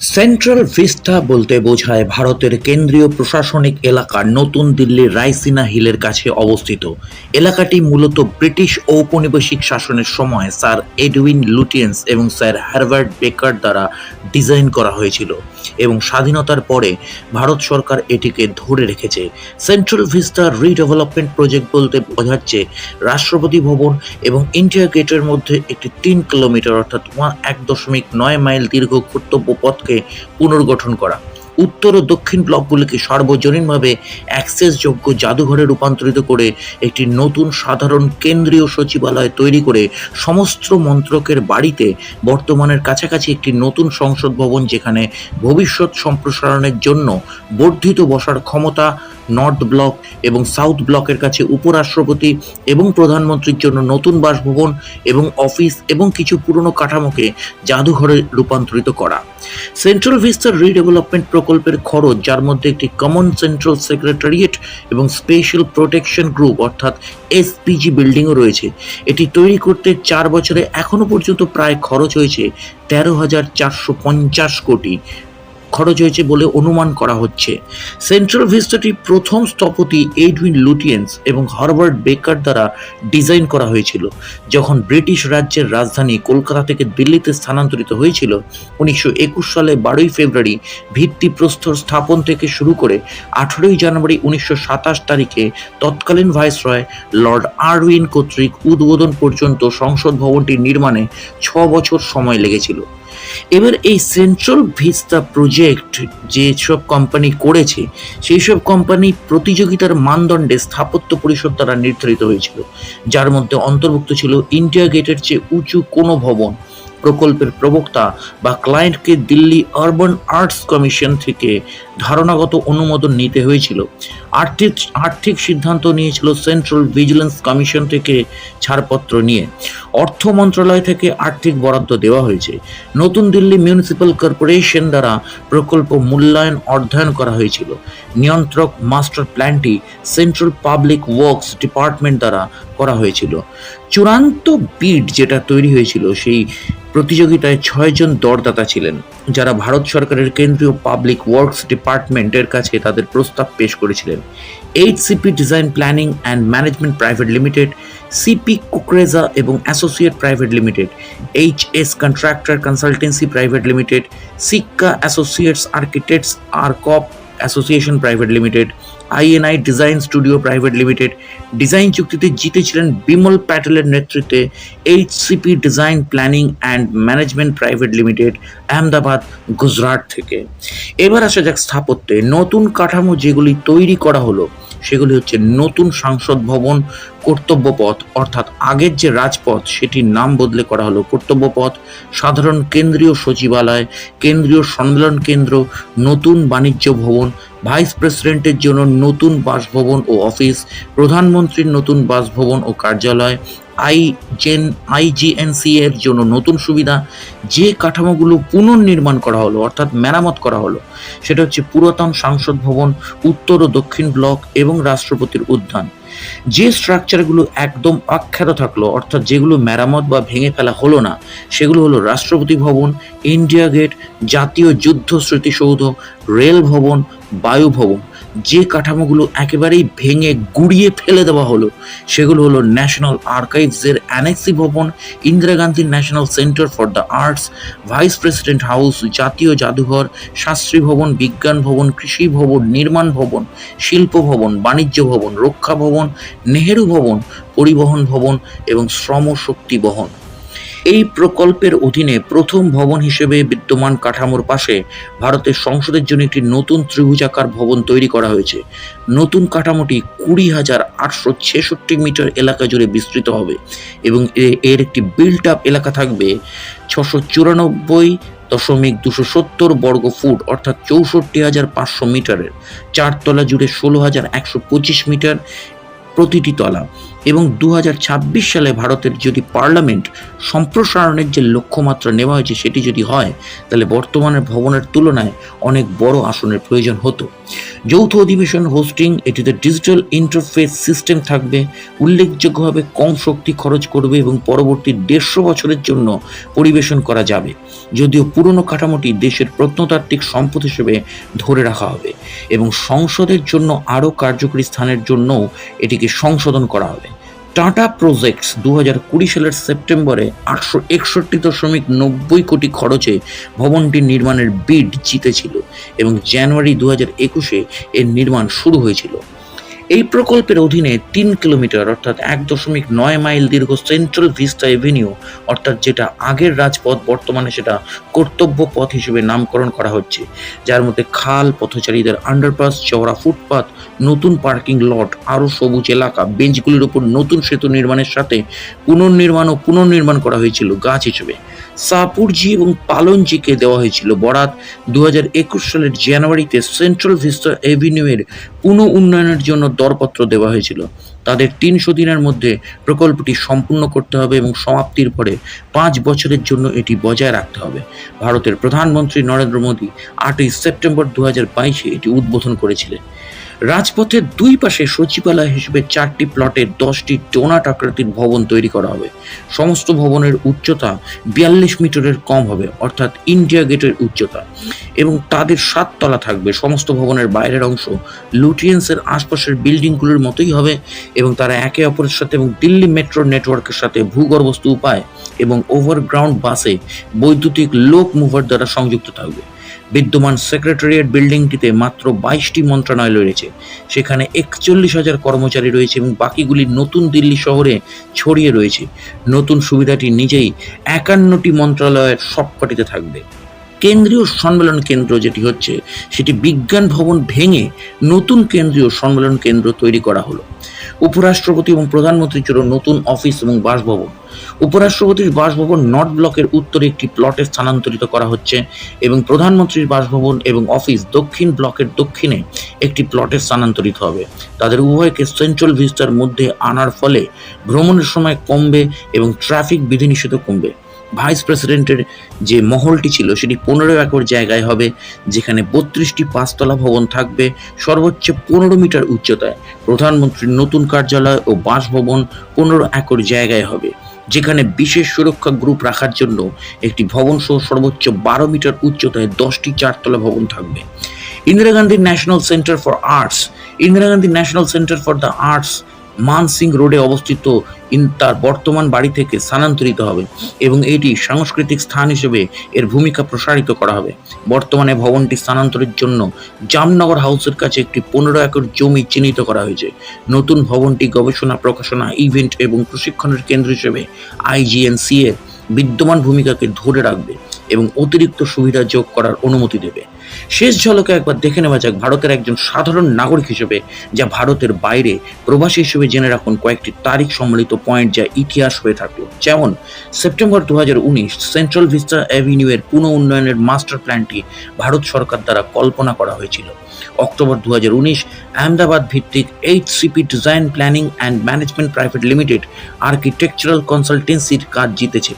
Central vista বলতে বোঝায় ভারতের কেন্দ্রীয় প্রশাসনিক এলাকা নতুন দিল্লির রাইসিনা হিলের কাছে অবস্থিত। এলাকাটি মূলত ব্রিটিশ ঔপনিবেশিক শাসনের সময় স্যার এডউইন লুটিয়েন্স এবং স্যার হার্ভার্ড বেকার দ্বারা ডিজাইন করা হয়েছিল। এবং স্বাধীনতার পরে ভারত সরকার এটিকে ধরে রেখেছে। সেন্ট্রাল ভিস্তা রিডেভেলপমেন্ট প্রজেক্ট বলতে বোঝাচ্ছে রাষ্ট্রপতি ভবন এবং ইন্ডিয়া গেটের মধ্যে একটি তিন কিলোমিটার অর্থাৎ এক দশমিক নয় মাইল দীর্ঘ কর্তব্য পথকে পুনর্গঠন করা। উত্তর ও দক্ষিণ ব্লকগুলিকে সার্বজনীনভাবে অ্যাক্সেসযোগ্য জাদুঘরে রূপান্তরিত করে একটি নতুন সাধারণ কেন্দ্রীয় সচিবালয় তৈরি করে সমস্ত মন্ত্রকের বাড়িতে বর্তমানের কাছাকাছি একটি নতুন সংসদ ভবন যেখানে ভবিষ্যৎ সম্প্রসারণের জন্য বর্ধিত বসার ক্ষমতা নর্থ ব্লক এবং সাউথ ব্লকের কাছে উপরাষ্ট্রপতি এবং প্রধানমন্ত্রীর জন্য নতুন বাসভবন এবং অফিস এবং কিছু পুরনো কাঠামোকে জাদুঘরে রূপান্তরিত করা। সেন্ট্রাল ভিস্তার রিডেভেলপমেন্ট প্রকল্পের খরচ, যার মধ্যে একটি কমন সেন্ট্রাল সেক্রেটারিয়েট এবং স্পেশাল প্রোটেকশন গ্রুপ অর্থাৎ এসপিজি বিল্ডিংও রয়েছে। এটি তৈরি করতে চার বছরে এখনও পর্যন্ত প্রায় খরচ হয়েছে তেরো হাজার চারশো পঞ্চাশ কোটি খরচ হয়েছে বলে অনুমান করা হচ্ছে। সেন্ট্রাল ভিস্টাটি প্রথম স্থপতি এডউইন লুটিয়েন্স এবং হার্বার্ট বেকার দ্বারা ডিজাইন করা হয়েছিল, যখন ব্রিটিশ রাজ্যের রাজধানী কলকাতা থেকে দিল্লিতে স্থানান্তরিত হয়েছিল। উনিশশো একুশ সালে বারোই ফেব্রুয়ারি ভিত্তিপ্রস্তর স্থাপন থেকে শুরু করে আঠেরোই জানুয়ারি উনিশশো সাতাশ তারিখে তৎকালীন ভাইসরয় লর্ড আরউইন কর্তৃক উদ্বোধন পর্যন্ত সংসদ ভবনটি নির্মাণে ছ বছর সময় লেগেছিল। এবার এই সেন্ট্রাল ভিস্তা প্রজেক্ট যেসব কোম্পানি করেছে, সেই সব কোম্পানি প্রতিযোগিতার মানদণ্ডে স্থাপত্য পরিষদ দ্বারা নির্ধারিত হয়েছিল। যার মধ্যে অন্তর্ভুক্ত ছিল ইন্ডিয়া গেটের চেয়ে উঁচু কোনো ভবন। প্রকল্পের প্রবক্তা বা ক্লায়েন্টকে দিল্লি আরবান আর্টস কমিশন থেকে ধারণাগত অনুমোদন নিতে হয়েছিল। আর্থিক আর্থিক সিদ্ধান্ত নিয়েছিল সেন্ট্রাল ভিজিলেন্স কমিশন থেকে ছাড়পত্র নিয়ে। অর্থ মন্ত্রণালয় থেকে আর্থিক বরাদ্দ দেওয়া হয়েছে। নতুন দিল্লি মিউনিসিপ্যাল কর্পোরেশন দ্বারা প্রকল্প মূল্যায়ন অধ্যয়ন করা হয়েছিল। নিয়ন্ত্রক মাস্টার প্ল্যানটি সেন্ট্রাল পাবলিক ওয়ার্কস ডিপার্টমেন্ট দ্বারা করা হয়েছিল। চূড়ান্ত বিড যেটা তৈরি হয়েছিল, সেই প্রতিযোগিতায় ছয়জন দরদাতা ছিলেন, যারা ভারত সরকারের কেন্দ্রীয় পাবলিক ওয়ার্কস ডিপার্টমেন্টের কাছে তাদের প্রস্তাব পেশ করেছিলেন। H HCP design planning and management private limited CP Kukreja এবং associate private limited H S contractor consultancy private limited Sikka associates architects Arcop association private limited INI design studio private limited design চুক্তিতে জিতেছিলেন বিমল প্যাটেলের নেতৃত্বে H HCP design planning and management private limited Ahmedabad, Gujarat থেকে। এবার আসা যাক স্থাপত্যে। নতুন কাঠামো যেগুলি তৈরি করা হলো সেগুলি হচ্ছে নতুন সংসদ ভবন, কর্তব্য পথ, অর্থাৎ আগের যে রাজপথ, সেটির নাম বদলে করা হলো কর্তব্য পথ, সাধারণ কেন্দ্রীয় সচিবালয়, কেন্দ্রীয় সম্মেলন কেন্দ্র, নতুন বাণিজ্য ভবন, ভাইস প্রেসিডেন্টের জন্য নতুন বাসভবন ও অফিস, প্রধানমন্ত্রীর নতুন বাসভবন ও কার্যালয় আই জেন আইজিএনসি এর জন্য নতুন সুবিধা, যে কাঠামোগুলো পুনর্নির্মাণ করা হলো, অর্থাৎ মেরামত করা হলো, সেটা হচ্ছে পুরাতন সাংসদ ভবন, উত্তর ও দক্ষিণ ব্লক এবং রাষ্ট্রপতির উদ্যান। যে স্ট্রাকচারগুলো একদম আখ্যাত থাকল, অর্থাৎ যেগুলো মেরামত বা ভেঙে ফেলা হলো না, সেগুলো হলো রাষ্ট্রপতি ভবন, ইন্ডিয়া গেট, জাতীয় যুদ্ধ স্মৃতিসৌধ, রেল ভবন, বায়ু ভবন। যে কাঠামোগুলো একেবারেই ভেঙে গুড়িয়ে ফেলে দেওয়া হলো, সেগুলো হলো ন্যাশনাল আর্কাইভসের অ্যানেক্সি ভবন Indira Gandhi national centre for the arts vice president house জাতীয় জাদুঘর শাস্ত্রী ভবন বিজ্ঞান ভবন কৃষি ভবন নির্মাণ ভবন শিল্প ভবন বাণিজ্য ভবন রক্ষা ভবন নেহেরু ভবন পরিবহন ভবন এবং শ্রম শক্তি বহন এই প্রকল্পের অধীনে প্রথম ভবন হিসেবে বিদ্যমান কাঠামোর পাশে ভারতের সংসদের জন্য একটি নতুন ত্রিভুজাকার ভবন তৈরি করা হয়েছে। নতুন কাঠামোটি কুড়ি হাজার আটশো ছেষট্টি মিটার এলাকা জুড়ে বিস্তৃত হবে এবং এর একটি বিল্ট আপ এলাকা থাকবে ছশো চুরানব্বই দশমিক দুশো সত্তর বর্গ ফুট, অর্থাৎ চৌষট্টি হাজার পাঁচশো মিটারের। চারতলা জুড়ে ষোলো হাজার একশো পঁচিশ মিটার প্রতিটি তলা। এবং দু হাজার ছাব্বিশ সালে ভারতের যদি পার্লামেন্ট সম্প্রসারণের যে লক্ষ্যমাত্রা নেওয়া হয়েছে সেটি যদি হয়, তাহলে বর্তমানের ভবনের তুলনায় অনেক বড় আসনের প্রয়োজন হতো। যৌথ অধিবেশন হোস্টিং এটিতে ডিজিটাল ইন্টারফেস সিস্টেম থাকবে, উল্লেখযোগ্যভাবে কম শক্তি খরচ করবে এবং পরবর্তী দেড়শো বছরের জন্য পরিবেশন করা যাবে। যদিও পুরনো কাঠামোটি দেশের প্রত্নতাত্ত্বিক সম্পদ হিসেবে ধরে রাখা হবে এবং সংসদের জন্য আরও কার্যকরী স্থানের জন্যও এটিকে সংশোধন করা হবে। টাটা প্রজেক্টস দু হাজার কুড়ি সালের সেপ্টেম্বরে আটশো একষট্টি দশমিক নব্বই কোটি খরচে ভবনটির নির্মাণের বিড জিতেছিল এবং জানুয়ারি দু হাজার একুশে এর নির্মাণ শুরু হয়েছিল। এই প্রকল্পের অধীনে তিন কিলোমিটার, অর্থাৎ এক দশমিক নয় মাইল দীর্ঘ সেন্ট্রাল ভিস্টা এভিনিউ অর্থাৎ যেটা আগের রাজপথ, বর্তমানে সেটা কর্তব্য পথ হিসেবে নামকরণ করা হচ্ছে। যার মধ্যে খাল, পথচারীদের আন্ডারপাস চওড়া ফুটপাথ নতুন পার্কিং লট আরও সবুজ এলাকা বেঞ্চগুলির উপর নতুন সেতু নির্মাণের সাথে পুনর্নির্মাণ ও পুনর্নির্মাণ করা হয়েছিল গাছ হিসেবে। সাপুরজি এবং পালনজিকে দেওয়া হয়েছিল। বরাত দু হাজার একুশ সালের জানুয়ারিতে সেন্ট্রাল ভিস্টা এভিনিউয়ের পুনঃ উন্নয়নের জন্য দরপত্র দেওয়া হয়েছিল। তাদের তিনশো দিনের মধ্যে প্রকল্পটি সম্পূর্ণ করতে হবে এবং সমাপ্তির পরে পাঁচ বছরের জন্য এটি বজায় রাখতে হবে। ভারতের প্রধানমন্ত্রী নরেন্দ্র মোদী আটই সেপ্টেম্বর দু হাজার বাইশে এটি উদ্বোধন করেছিলেন। রাজপথের দুই পাশে সচিবালয় হিসেবে চারটি প্লটে দশটি ডোনাট আকৃতির ভবন তৈরি করা হবে। সমস্ত ভবনের উচ্চতা বিয়াল্লিশ মিটারের কম হবে, অর্থাৎ ইন্ডিয়া গেটের উচ্চতা। এবং তাদের সাততলা থাকবে। সমস্ত ভবনের বাইরের অংশ লুটিয়েন্সের আশপাশের বিল্ডিংগুলোর মতোই হবে এবং তারা একে অপরের সাথে এবং দিল্লি মেট্রো নেটওয়ার্কের সাথে ভূগর্ভস্থ উপায় এবং ওভারগ্রাউন্ড বাসে বৈদ্যুতিক লোক মুভার দ্বারা সংযুক্ত থাকবে। বিদ্যমান সেক্রেটারিয়েট বিল্ডিংটিতে মাত্র বাইশটি মন্ত্রণালয় রয়েছে। সেখানে একচল্লিশ হাজার কর্মচারী রয়েছে এবং বাকিগুলি নতুন দিল্লি শহরে ছড়িয়ে রয়েছে। নতুন সুবিধাটি নিজেই একান্নটি মন্ত্রণালয়ের সবকটিতে থাকবে। কেন্দ্রীয় সম্মেলন কেন্দ্র যেটি হচ্ছে, সেটি বিজ্ঞান ভবন ভেঙে নতুন কেন্দ্রীয় সম্মেলন কেন্দ্র তৈরি করা হলো। উপরাষ্ট্রপতি এবং প্রধানমন্ত্রীর জন্য নতুন অফিস এবং বাসভবন। উপরাষ্ট্রপতির বাসভবন নর্থ ব্লকের উত্তরে একটি প্লটে স্থানান্তরিত করা হচ্ছে এবং প্রধানমন্ত্রীর বাসভবন এবং অফিস দক্ষিণ ব্লকের দক্ষিণে একটি প্লটে স্থানান্তরিত হবে। তাদের উভয়কে সেন্ট্রাল ভিস্টার মধ্যে আনার ফলে ভ্রমণের সময় কমবে এবং ট্রাফিক বিধিনিষেধ কমবে। ভাইস প্রেসিডেন্টের যে মহলটি ছিল সেটি পনেরো একর জায়গায় হবে, যেখানে বত্রিশটি পাঁচতলা ভবন থাকবে, সর্বোচ্চ পনেরো মিটার উচ্চতায়। প্রধানমন্ত্রীর নতুন কার্যালয় ও বাসভবন পনেরো একর জায়গায় হবে, যেখানে বিশেষ সুরক্ষা গ্রুপ রাখার জন্য একটি ভবন সহ সর্বোচ্চ বারো মিটার উচ্চতায় দশটি চারতলা ভবন থাকবে। Indira Gandhi national centre for arts. Indira Gandhi national centre for the arts Mansingh রোডে অবস্থিত তার বর্তমান বাড়ি থেকে স্থানান্তরিত হবে এবং এটি সাংস্কৃতিক স্থান হিসেবে এর ভূমিকা প্রসারিত করা হবে। বর্তমানে ভবনটি স্থানান্তরের জন্য জামনগর হাউসের কাছে একটি পনেরো একর জমি চিহ্নিত করা হয়েছে। নতুন ভবনটি গবেষণা, প্রকাশনা, ইভেন্ট এবং প্রশিক্ষণের কেন্দ্র হিসেবে আইজিএনসি এর বিদ্যমান ভূমিকাকে ধরে রাখবে। এবং অতিরিক্ত সুবিধা যোগ করার অনুমতি দেবে। শেষ ঝলকে একবার দেখে নেওয়া যাক ভারতের একজন সাধারণ নাগরিক হিসেবে, যা ভারতের বাইরে প্রবাসী হিসেবে জেনে রাখুন কয়েকটি তারিখ সম্মিলিত পয়েন্ট যা ইতিহাস হয়ে থাকল। যেমন, সেপ্টেম্বর দু হাজার উনিশ, সেন্ট্রাল ভিস্টা অ্যাভিনিউ এর পুনঃ উন্নয়নের মাস্টার প্ল্যানটি ভারত সরকার দ্বারা কল্পনা করা হয়েছিল। অক্টোবর দু হাজার উনিশ, আহমেদাবাদ ভিত্তিক H CP design planning and management private limited architectural কনসালটেন্সির কাজ জিতেছে।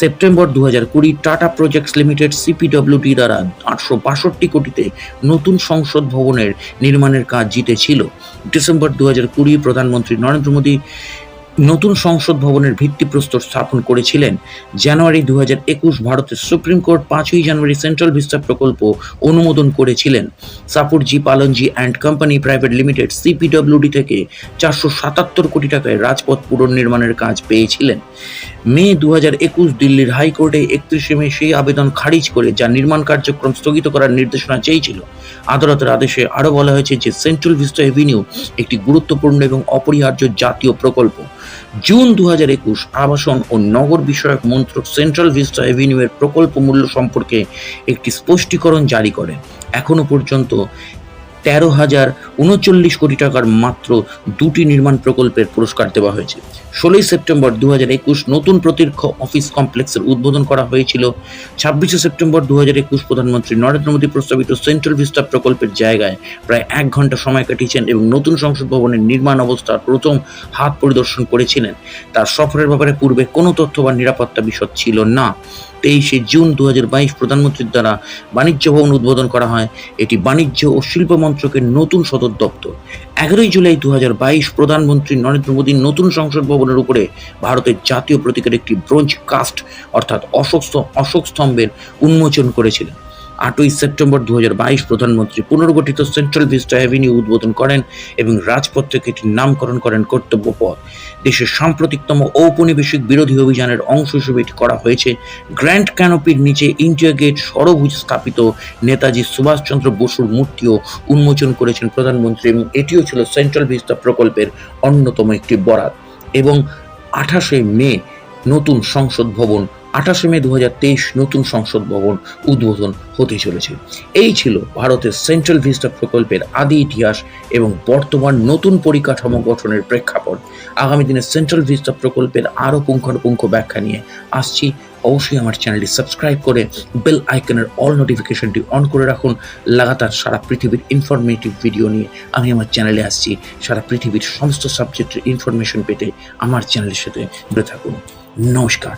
সেপ্টেম্বর দু হাজার কুড়ি টাটা প্রজেক্টস লিমিটেড সিপিডব্লিউডি দ্বারা আটশো বাষট্টি কোটিতে নতুন সংসদ ভবনের নির্মাণের কাজ জিতেছিল। ডিসেম্বর দু হাজার কুড়ি প্রধানমন্ত্রী নরেন্দ্র মোদী নতুন সংসদ ভবনের ভিত্তিপ্রস্তর স্থাপন করেছিলেন জানুয়ারি দু হাজার একুশ ভারতের সুপ্রিম কোর্ট পাঁচই জানুয়ারি সেন্ট্রাল ভিস্তা প্রকল্প অনুমোদন করেছিলেন। Shapoorji, Pallonji and company private limited, CPWD থেকে চারশো সাতাত্তর কোটি টাকায় রাজপথ পুনর্নির্মাণের কাজ পেয়েছিলেন। মে দু হাজার একুশ দিল্লির হাইকোর্টে একত্রিশে মে সেই আবেদন খারিজ করে যা নির্মাণ কার্যক্রম স্থগিত করার নির্দেশনা চেয়েছিল। আদালতের আদেশে আরও বলা হয়েছে যে সেন্ট্রাল ভিস্তা এভিনিউ একটি গুরুত্বপূর্ণ এবং অপরিহার্য জাতীয় প্রকল্প। জুন দু হাজার একুশ আবাসন ও নগর বিষয়ক মন্ত্রক সেন্ট্রাল ভিস্টা এভিনিউয়ের প্রকল্প মূল্য সম্পর্কে একটি স্পষ্টীকরণ জারি করে। এখনও পর্যন্ত তেরো হাজার উনচল্লিশ কোটি টাকার মাত্র দুটি নির্মাণ প্রকল্পের পুরস্কার দেওয়া হয়েছে। ষোলোই সেপ্টেম্বর দু হাজার একুশ নতুন প্রতীক্ষ অফিস কমপ্লেক্সের উদ্বোধন করা হয়েছিল। ছাব্বিশে সেপ্টেম্বর দু হাজার একুশ প্রধানমন্ত্রী নরেন্দ্র মোদী প্রস্তাবিত সেন্ট্রাল ভিস্তা প্রকল্পের জায়গায় প্রায় এক ঘণ্টা সময় কাটিয়েছেন এবং নতুন সংসদ ভবনের নির্মাণ অবস্থার প্রথম হাত পরিদর্শন করেছিলেন। তার সফরের ব্যাপারে পূর্বে কোনো তথ্য বা নিরাপত্তা বিশদ ছিল না। তেইশে জুন দু হাজার বাইশ প্রধানমন্ত্রীর দ্বারা বাণিজ্য ভবন উদ্বোধন করা হয়। এটি বাণিজ্য ও শিল্প মন্ত্রকের নতুন সদর দপ্তর। এগারোই জুলাই দু হাজার বাইশ প্রধানমন্ত্রী নরেন্দ্র মোদীর নতুন সংসদ ভবনের উপরে ভারতের জাতীয় প্রতীকের একটি ব্রোঞ্জ কাস্ট, অর্থাৎ অশোক অশোক স্তম্ভের উন্মোচন করেছিলেন। আটই সেপ্টেম্বর দু হাজার বাইশ প্রধানমন্ত্রী পুনর্গঠিত সেন্ট্রাল ভিস্টা অ্যাভিনিউ উদ্বোধন করেন এবং রাজপথ থেকে এটির নামকরণ করেন কর্তব্য পথ। দেশের সাম্প্রতিকতম ঔপনিবেশিক বিরোধী অভিযানের অংশ হিসেবে এটি করা হয়েছে। গ্র্যান্ড ক্যানোপির নিচে ইন্ডিয়া গেট সরভুজ স্থাপিত। নেতাজি সুভাষচন্দ্র বসুর মূর্তিও উন্মোচন করেছেন প্রধানমন্ত্রী এবং এটিও ছিল সেন্ট্রাল ভিস্তা প্রকল্পের অন্যতম একটি বরাত। এবং আঠাশে মে নতুন সংসদ ভবন আঠাশে মে দু হাজার তেইশ নতুন সংসদ ভবন উদ্বোধন হতে চলেছে। এই ছিল ভারতের সেন্ট্রাল ভিস্টা প্রকল্পের আদি ইতিহাস এবং বর্তমান নতুন পরিকাঠামো গঠনের প্রেক্ষাপট। আগামী দিনে সেন্ট্রাল ভিস্টা প্রকল্পের আরও পুঙ্খানুপুঙ্খ ব্যাখ্যা নিয়ে আসছি। অবশ্যই আমার চ্যানেলটি সাবস্ক্রাইব করে বেল আইকনের অল নোটিফিকেশনটি অন করে রাখুন। লাগাতার সারা পৃথিবীর ইনফরমেটিভ ভিডিও নিয়ে আমি আমার চ্যানেলে আসছি। সারা পৃথিবীর সমস্ত সাবজেক্টের ইনফরমেশন পেতে আমার চ্যানেলের সাথে জুড়ে থাকুন। নমস্কার।